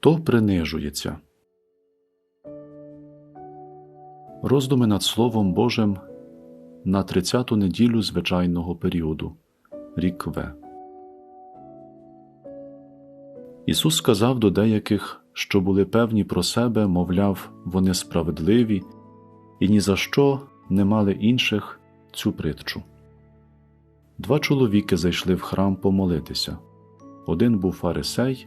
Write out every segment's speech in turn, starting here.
Хто принижується? Роздуми над Словом Божим на 30-ту неділю звичайного періоду, рік В. Ісус сказав до деяких, що були певні про себе, мовляв, вони справедливі, і ні за що не мали інших цю притчу. Два чоловіки зайшли в храм помолитися один був фарисей,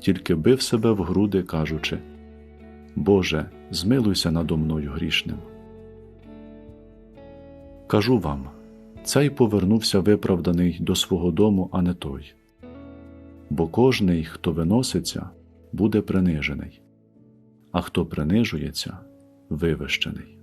тільки бив себе в груди, кажучи Боже, змилуйся надо мною грішним. Кажу вам цей повернувся виправданий до свого дому, а не той. Бо кожний, хто виноситься, буде принижений, а хто принижується, вивищений.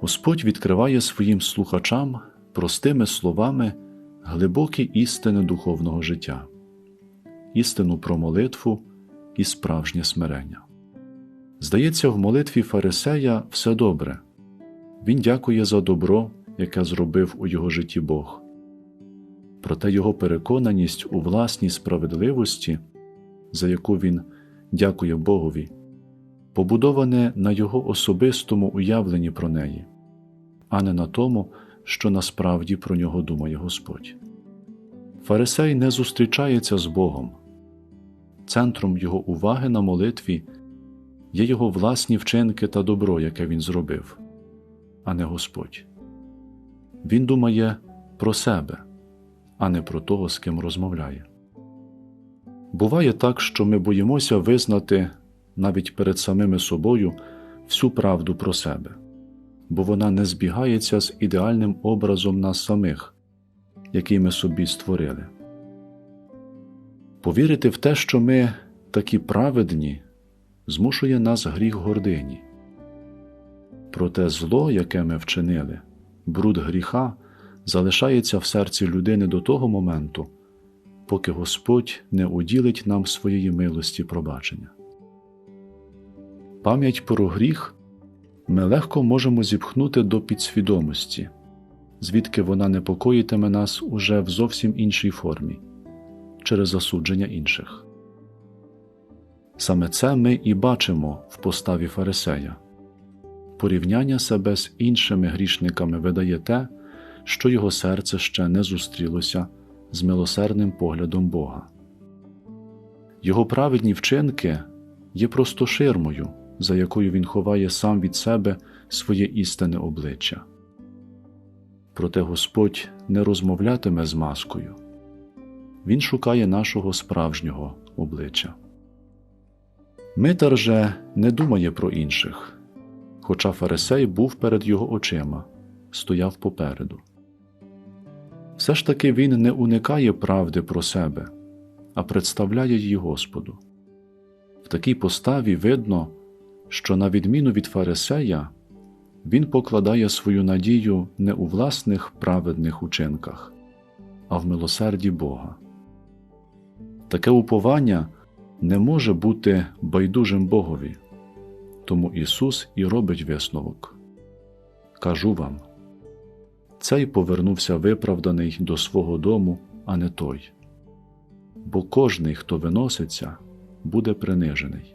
Господь відкриває своїм слухачам простими словами глибокі істини духовного життя, істину про молитву і справжнє смирення. Здається, в молитві Фарисея все добре, він дякує за добро, яке зробив у його житті Бог. Проте його переконаність у власній справедливості, за яку він дякує Богові, побудоване на його особистому уявленні про неї, а не на тому, що насправді про нього думає Господь. Фарисей не зустрічається з Богом. Центром його уваги на молитві є його власні вчинки та добро, яке він зробив, а не Господь. Він думає про себе, а не про того, з ким розмовляє. Буває так, що ми боїмося визнати навіть перед самими собою всю правду про себе бо вона не збігається з ідеальним образом нас самих, який ми собі створили. Повірити в те, що ми такі праведні, змушує нас гріх гордині. Проте зло, яке ми вчинили, бруд гріха, залишається в серці людини до того моменту, поки Господь не уділить нам своєї милості пробачення. Пам'ять про гріх ми легко можемо зіпхнути до підсвідомості, звідки вона непокоїтиме нас уже в зовсім іншій формі через засудження інших. Саме це ми і бачимо в поставі Фарисея. Порівняння себе з іншими грішниками видає те, що його серце ще не зустрілося з милосердним поглядом Бога. Його праведні вчинки є просто ширмою за якою він ховає сам від себе своє істинне обличчя. Проте Господь не розмовлятиме з маскою, Він шукає нашого справжнього обличчя. Митар же не думає про інших, хоча Фарисей був перед його очима, стояв попереду. Все ж таки він не уникає правди про себе, а представляє її Господу. В такій поставі видно, що, на відміну від Фарисея, він покладає свою надію не у власних праведних учинках, а в милосерді Бога. Таке уповання не може бути байдужим Богові, тому Ісус і робить висновок. Кажу вам цей повернувся виправданий до свого дому, а не той. Бо кожний, хто виноситься, буде принижений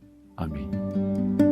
Amém.